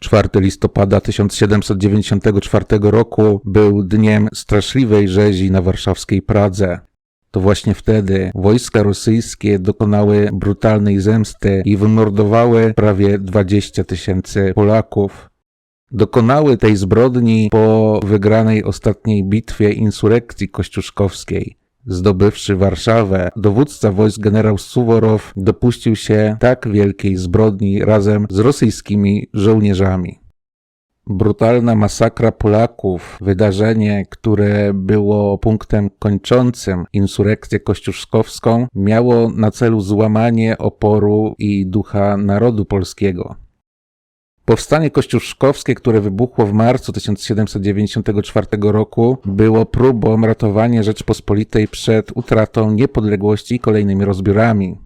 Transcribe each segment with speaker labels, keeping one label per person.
Speaker 1: 4 listopada 1794 roku był dniem straszliwej rzezi na warszawskiej Pradze. To właśnie wtedy wojska rosyjskie dokonały brutalnej zemsty i wymordowały prawie 20 tysięcy Polaków. Dokonały tej zbrodni po wygranej ostatniej bitwie insurekcji kościuszkowskiej. Zdobywszy Warszawę, dowódca wojsk generał Suworow dopuścił się tak wielkiej zbrodni razem z rosyjskimi żołnierzami. Brutalna masakra Polaków, wydarzenie, które było punktem kończącym insurekcję kościuszkowską, miało na celu złamanie oporu i ducha narodu polskiego. Powstanie kościuszkowskie, które wybuchło w marcu 1794 roku, było próbą ratowania Rzeczpospolitej przed utratą niepodległości i kolejnymi rozbiorami.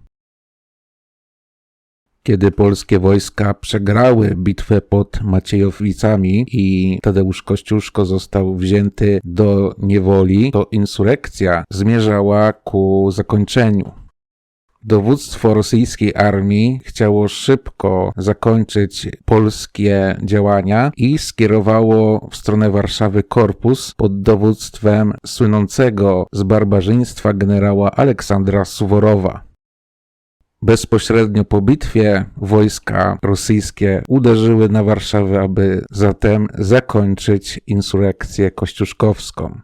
Speaker 1: Kiedy polskie wojska przegrały bitwę pod Maciejowicami i Tadeusz Kościuszko został wzięty do niewoli, to insurekcja zmierzała ku zakończeniu. Dowództwo rosyjskiej armii chciało szybko zakończyć polskie działania i skierowało w stronę Warszawy korpus pod dowództwem słynącego z barbarzyństwa generała Aleksandra Suworowa. Bezpośrednio po bitwie wojska rosyjskie uderzyły na Warszawę, aby zatem zakończyć insurekcję kościuszkowską.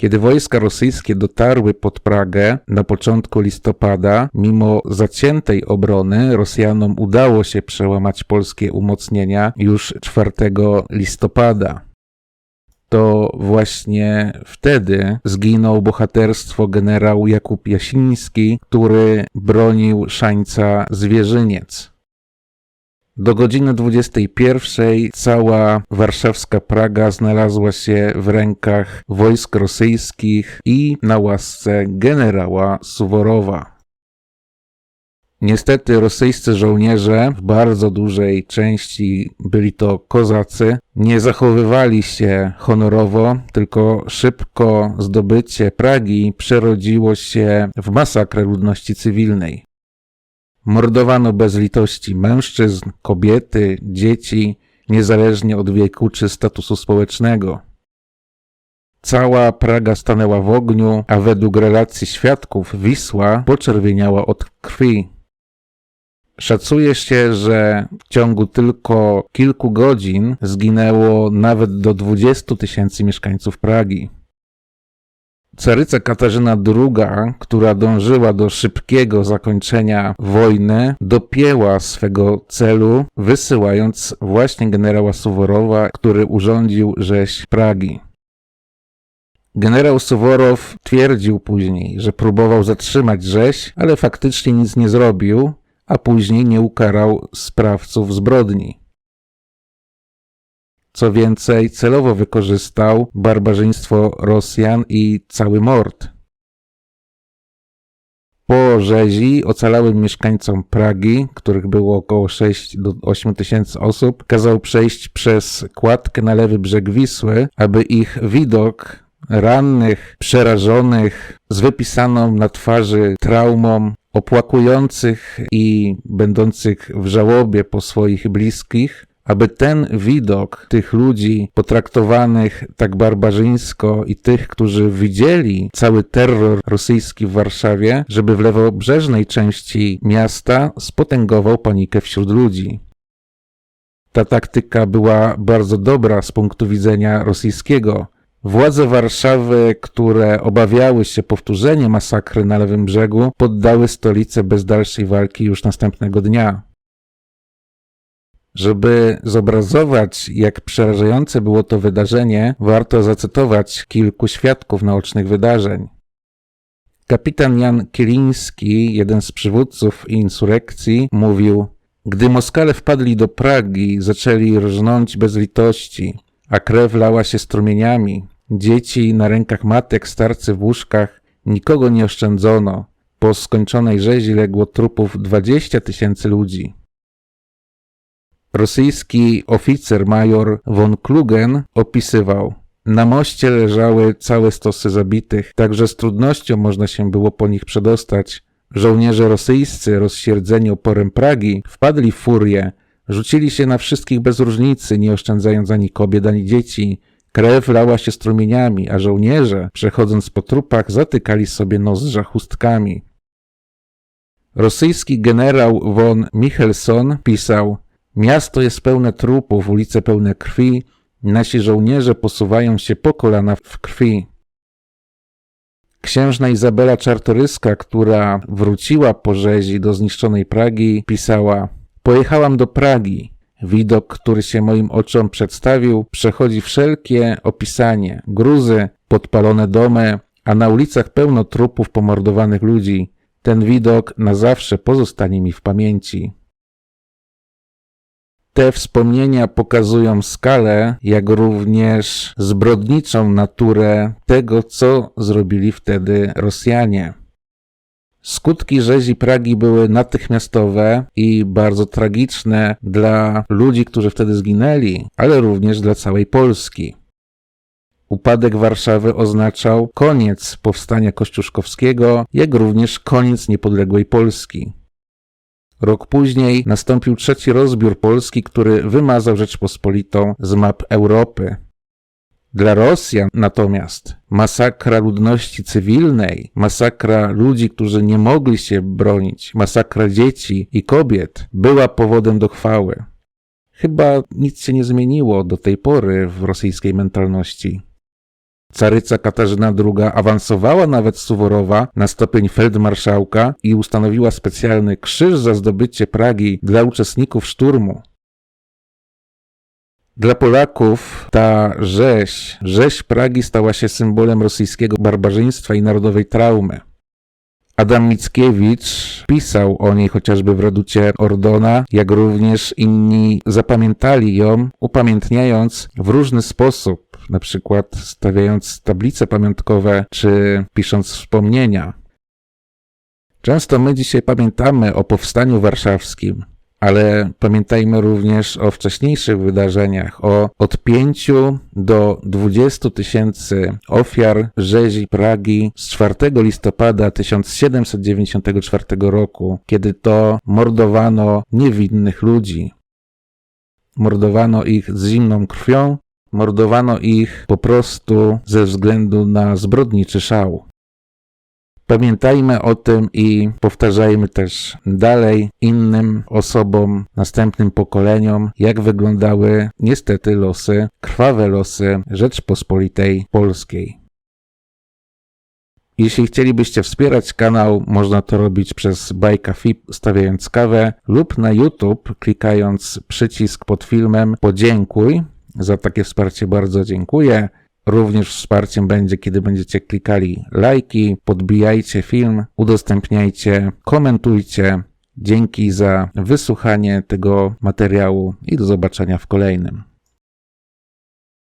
Speaker 1: Kiedy wojska rosyjskie dotarły pod Pragę na początku listopada, mimo zaciętej obrony, Rosjanom udało się przełamać polskie umocnienia już 4 listopada. To właśnie wtedy zginął bohaterstwo generał Jakub Jasiński, który bronił szańca Zwierzyniec. Do godziny 21 cała warszawska Praga znalazła się w rękach wojsk rosyjskich i na łasce generała Suworowa. Niestety rosyjscy żołnierze, w bardzo dużej części byli to kozacy, nie zachowywali się honorowo, tylko szybko zdobycie Pragi przerodziło się w masakrę ludności cywilnej. Mordowano bez litości mężczyzn, kobiety, dzieci, niezależnie od wieku czy statusu społecznego. Cała Praga stanęła w ogniu, a według relacji świadków Wisła poczerwieniała od krwi. Szacuje się, że w ciągu tylko kilku godzin zginęło nawet do 20 tysięcy mieszkańców Pragi. Caryca Katarzyna II, która dążyła do szybkiego zakończenia wojny, dopięła swego celu, wysyłając właśnie generała Suworowa, który urządził rzeź Pragi. Generał Suworow twierdził później, że próbował zatrzymać rzeź, ale faktycznie nic nie zrobił, a później nie ukarał sprawców zbrodni. Co więcej, celowo wykorzystał barbarzyństwo Rosjan i cały mord. Po rzezi ocalałym mieszkańcom Pragi, których było około 6 do 8 tysięcy osób, kazał przejść przez kładkę na lewy brzeg Wisły, aby ich widok rannych, przerażonych, z wypisaną na twarzy traumą, opłakujących i będących w żałobie po swoich bliskich, aby ten widok tych ludzi potraktowanych tak barbarzyńsko i tych, którzy widzieli cały terror rosyjski w Warszawie, żeby w lewobrzeżnej części miasta spotęgował panikę wśród ludzi. Ta taktyka była bardzo dobra z punktu widzenia rosyjskiego. Władze Warszawy, które obawiały się powtórzenia masakry na lewym brzegu, poddały stolicę bez dalszej walki już następnego dnia. Żeby zobrazować, jak przerażające było to wydarzenie, warto zacytować kilku świadków naocznych wydarzeń. Kapitan Jan Kieliński, jeden z przywódców insurekcji, mówił: Gdy Moskale wpadli do Pragi, zaczęli rżnąć bez litości, a krew lała się strumieniami. Dzieci na rękach matek, starcy w łóżkach, nikogo nie oszczędzono. Po skończonej rzezi legło trupów dwadzieścia tysięcy ludzi. Rosyjski oficer major von Klugen opisywał, na moście leżały całe stosy zabitych, także z trudnością można się było po nich przedostać. Żołnierze rosyjscy, rozsierdzeni oporem Pragi, wpadli w furię, Rzucili się na wszystkich bez różnicy, nie oszczędzając ani kobiet, ani dzieci. Krew lała się strumieniami, a żołnierze, przechodząc po trupach, zatykali sobie nozdrza chustkami. Rosyjski generał von Michelson pisał: Miasto jest pełne trupów, ulice pełne krwi, nasi żołnierze posuwają się po kolana w krwi. Księżna Izabela Czartoryska, która wróciła po rzezi do zniszczonej Pragi, pisała: Pojechałam do Pragi. Widok, który się moim oczom przedstawił, przechodzi wszelkie opisanie. Gruzy, podpalone domy, a na ulicach pełno trupów pomordowanych ludzi. Ten widok na zawsze pozostanie mi w pamięci. Te wspomnienia pokazują skalę, jak również zbrodniczą naturę tego, co zrobili wtedy Rosjanie. Skutki rzezi Pragi były natychmiastowe i bardzo tragiczne dla ludzi, którzy wtedy zginęli, ale również dla całej Polski. Upadek Warszawy oznaczał koniec powstania kościuszkowskiego, jak również koniec niepodległej Polski. Rok później nastąpił trzeci rozbiór Polski, który wymazał Rzeczpospolitą z map Europy. Dla Rosjan natomiast masakra ludności cywilnej, masakra ludzi, którzy nie mogli się bronić, masakra dzieci i kobiet była powodem do chwały. Chyba nic się nie zmieniło do tej pory w rosyjskiej mentalności. Caryca Katarzyna II awansowała nawet Suworowa na stopień feldmarszałka i ustanowiła specjalny krzyż za zdobycie Pragi dla uczestników szturmu. Dla Polaków ta rzeź, rzeź Pragi stała się symbolem rosyjskiego barbarzyństwa i narodowej traumy. Adam Mickiewicz pisał o niej chociażby w Reducie Ordona, jak również inni zapamiętali ją, upamiętniając w różny sposób, na przykład stawiając tablice pamiątkowe czy pisząc wspomnienia. Często my dzisiaj pamiętamy o powstaniu warszawskim, ale pamiętajmy również o wcześniejszych wydarzeniach, o od 5 do 20 tysięcy ofiar rzezi Pragi z 4 listopada 1794 roku, kiedy to mordowano niewinnych ludzi. Mordowano ich z zimną krwią, mordowano ich po prostu ze względu na zbrodniczy szał. Pamiętajmy o tym i powtarzajmy też dalej innym osobom, następnym pokoleniom, jak wyglądały niestety losy, krwawe losy Rzeczpospolitej Polskiej. Jeśli chcielibyście wspierać kanał, można to robić przez Bajka FIP stawiając kawę lub na YouTube klikając przycisk pod filmem podziękuj. Za takie wsparcie bardzo dziękuję. Również wsparciem będzie, kiedy będziecie klikali lajki, podbijajcie film, udostępniajcie, komentujcie. Dzięki za wysłuchanie tego materiału i do zobaczenia w kolejnym.